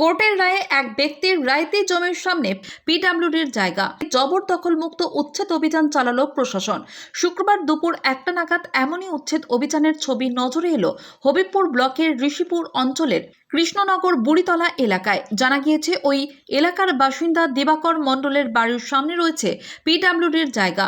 কোর্টের রায়ে এক ব্যক্তির রায়তি জমির সামনে পিডাব্লিউডির জায়গা। জবরদখল মুক্ত উচ্ছেদ অভিযান চালালো প্রশাসন। শুক্রবার দুপুর একটা নাগাদ এমনই উচ্ছেদ অভিযানের ছবি নজরে এলো হবিবপুর ব্লকের ঋষিপুর অঞ্চলের কৃষ্ণনগর বুড়িতলা এলাকায়। জানা গিয়েছে, ওই এলাকার বাসিন্দা দিবাকর মণ্ডলের বাড়ির সামনে রয়েছে পিডাব্লিউডির জায়গা।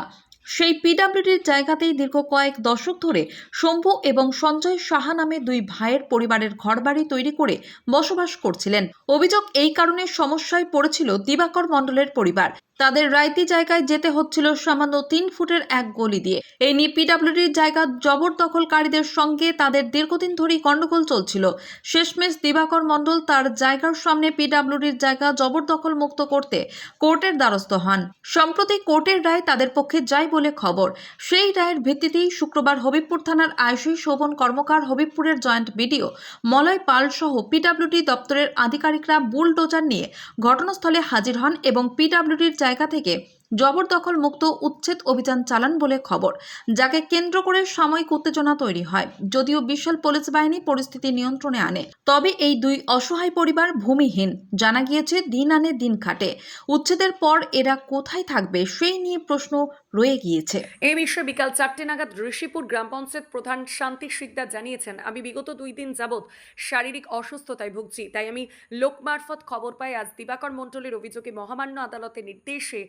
সেই পিডাব্লিউডির জায়গাতেই দীর্ঘ কয়েক দশক ধরে শম্ভু এবং সঞ্জয় সাহা নামে দুই ভাইয়ের পরিবারের ঘরবাড়ি তৈরি করে বসবাস করছিলেন। অভিযোগ এই কারণে সমস্যায় পড়েছিল দিবাকর মণ্ডলের পরিবার। তাদের রাইতি জায়গায় যেতে হচ্ছিল সামান্য তিন ফুটের এক গলি দিয়ে। এই নিয়ে পিডাব্লিউডির জায়গা জবরদখলকারীদের সঙ্গে তাদের দীর্ঘদিন ধরেই গন্ডগোল চলছিল। শেষমেশ দিবাকর মণ্ডল তার জায়গার সামনে পিডাব্লিউডির জায়গা জবরদখল মুক্ত করতে কোর্টের দ্বারস্থ হন। সম্প্রতি কোর্টের রায় তাদের পক্ষে যায় বলে খবর। সেই রায়ের ভিত্তিতেই শুক্রবার হবিবপুর থানার আইসি শোভন কর্মকার হবিবপুরের জয়েন্ট বিডিও মলয় পাল সহ পিডাব্লিউডি দপ্তরের আধিকারিকরা বুলডোজার নিয়ে ঘটনাস্থলে হাজির হন এবং পিডাব্লিউডির জায়গা থেকে জবরদখল মুক্ত উচ্ছেদ অভিযান চালান বলে খবর, যাকে কেন্দ্র করে সাময়িক উত্তেজনা তৈরি হয়। যদিও বিশাল পুলিশ বাহিনী পরিস্থিতি নিয়ন্ত্রণে আনে, তবে এই দুই অসহায় পরিবার ভূমিহীন, জানা গিয়েছে দিন আনে দিন খাটে। উচ্ছেদের পর এরা কোথায় থাকবে সেই নিয়ে প্রশ্ন রয়ে গিয়েছে। এই বিষয়ে বিকাল চারটে নাগাদ ঋষিপুর গ্রাম পঞ্চায়েত প্রধান শান্তি শিকদার জানিয়েছেন, আমি বিগত দুই দিন যাবৎ শারীরিক অসুস্থতায় ভুগছি, তাই আমি লোক মারফত খবর পাই আজ দিবাকর মণ্ডলের অভিযোগে মহামান্য আদালতের নির্দেশে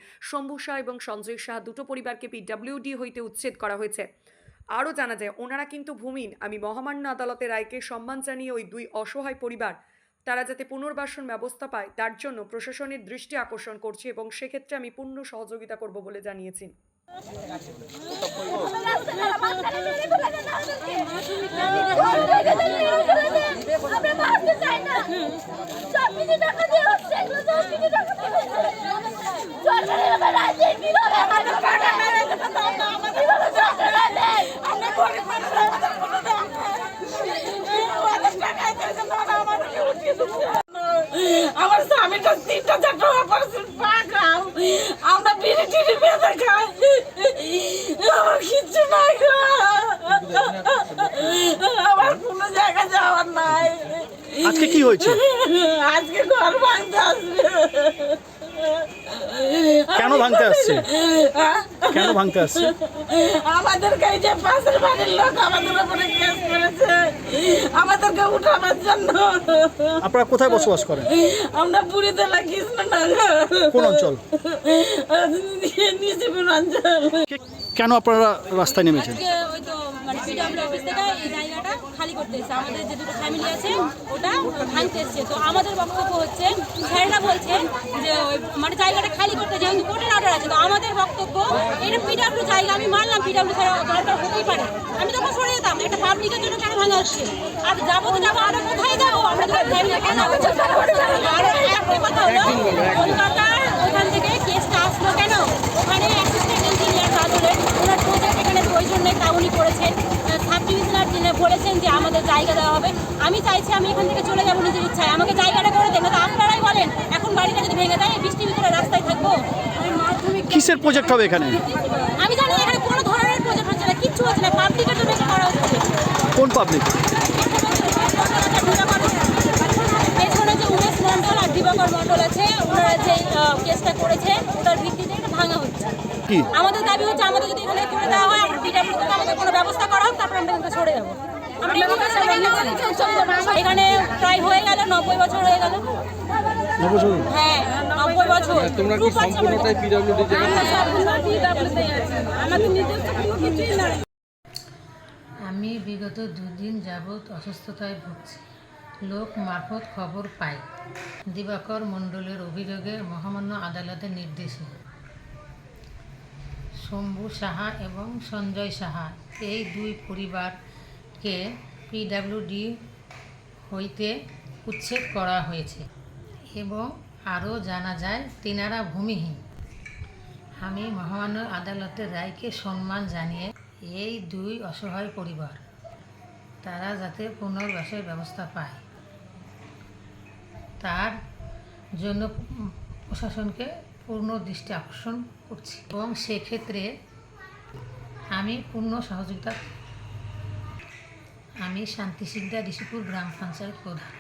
শম্ভু শাহ এবং সঞ্জয় শাহ দুটো পরিবারকে পিডব্লিউডি হইতে উচ্ছেদ করা হয়েছে। আরও জানা যায়, ওনারা কিন্তু ভূমিন। আমি মহামান্য আদালতের রায়কে সম্মান জানিয়ে ওই দুই অসহায় পরিবার, তারা যাতে পুনর্বাসন ব্যবস্থা পায়, তার জন্য প্রশাসনের দৃষ্টি আকর্ষণ করছি এবং সেক্ষেত্রে আমি পূর্ণ সহযোগিতা করব বলে জানিয়েছি। আমরা ভাবতে চাই না সব কিছু টাকা দিয়ে হচ্ছে এগুলো সব কিছু টাকা দিয়ে হচ্ছে সরকারের এবার রাজ্যে কীভাবে আমাদের টাকা মেরে দেবে তাও না আমাদের কীভাবে সরকার দেয় আমরা গরিব মানুষ আমাদের কোনো দাম নেই আমাদের টাকায় দিয়েছে না আমাদেরকে উঠিয়ে দিচ্ছে আমার স্বামীটা তিনটা চারটা আজকে কি হয়েছে? আজকে ঘর ভাঙতে আসবে। কেন ভাঙতে আসছে? হ্যাঁ? কেন ভাঙতে আসছে? আমাদের যে পাশের বাড়ির লোক আমাদের উপরে কেস করেছে। আমাদেরকে উঠাবার জন্য। আপনারা কোথায় বসবাস করেন? আমরা তেলা কৃষ্ণনগর কোন অঞ্চল? নিশিপুর অঞ্চল কেন আপনারা রাস্তায় নেমেছেন? মানে পিডব্লিউ অফিস থেকে এই জায়গাটা খালি করতে এসেছে। আমাদের যে দুটো ফ্যামিলি আছে ওটা ভাঙতে এসছে। তো আমাদের বক্তব্য হচ্ছে স্যারেরা বলছেন যে মানে জায়গাটা খালি করতে যেহেতু কোর্টের অর্ডার আছে তো আমাদের বক্তব্য এটা পিডব্লিউ জায়গা আমি মানলাম পিডব্লিউ দরকার হতেই পারে। আমি তখন সরে যেতাম একটা পাবলিকের জন্য কেন ভাঙা হচ্ছে? আর যাব তো যাব আমরা কোথায় যাব? আমরা তো ফ্যামিলি কেন যাব আর একটা কথা হলো কলকাতার ওখান থেকে কেসটা আসলো কেন ওখানে অ্যাসিস্ট্যান্ট ইঞ্জিনিয়ার বাদলের ওনার প্রজেক্ট এখানে ওই জন্যই তা উনি করেছেন সাব ডিভিশনার যিনি বলেছেন যে আমাদের জায়গা দেওয়া হবে। আমি চাইছি আমি এখান থেকে চলে যাব নিজের ইচ্ছায়। আমাকে জায়গাটা করে দেন তো আপনারাই বলেন এখন বাড়িটা যদি ভেঙে দেয় বৃষ্টির ভিতরে রাস্তায় থাকব। আমি কিসের প্রজেক্ট হবে এখানে? আমি জানি এখানে কোনো ধরনের প্রজেক্ট হচ্ছে না কিচ্ছু হচ্ছে না পাবলিকের জন্য এটা করা হচ্ছে। কোন পাবলিক পেছনে যে উমেশ মণ্ডল আর দিবাকর মণ্ডল আছে ওনারা যে কেসটা করেছে ওটার ভিত্তিতে এটা ভাঙা হচ্ছে। আমাদের দাবি হচ্ছে আমাদের যদি এখানে তুলে দেওয়া হয় আমরা পিডাব্লিউ আমাদের কোনো ব্যবস্থা করা হোক তারপর আমরা এখানে সরে যাব। এখানে প্রায় হয়ে গেল নব্বই বছর হয়ে গেল। হ্যাঁ নব্বই বছর। তোমরা কি সম্পূর্ণটাই পিডব্লিউডি কিছুই নাই। আমি বিগত দুদিন যাবৎ অসুস্থতায় ভুগছি। লোক মারফত খবর পাই। দিবাকর মণ্ডলের অভিযোগে মহামান্য আদালতের নির্দেশে। শম্ভু সাহা এবং সঞ্জয় সাহা এই দুই পরিবারকে পিডাব্লিউডি হইতে উচ্ছেদ করা হয়েছে। এবং আরও জানা যায়, তিনারা ভূমিহীন। আমি মহামান্য আদালতের রায়কে সম্মান জানিয়ে এই দুই অসহায় পরিবার, তারা যাতে পুনর্বাসের ব্যবস্থা পায়, তার জন্য প্রশাসনকে পূর্ণ দৃষ্টি আকর্ষণ করছি। এবং সেক্ষেত্রে আমি পূর্ণ সহযোগিতা আমি শান্তি সিকদার ঋষিপুর গ্রাম পঞ্চায়েত প্রধান।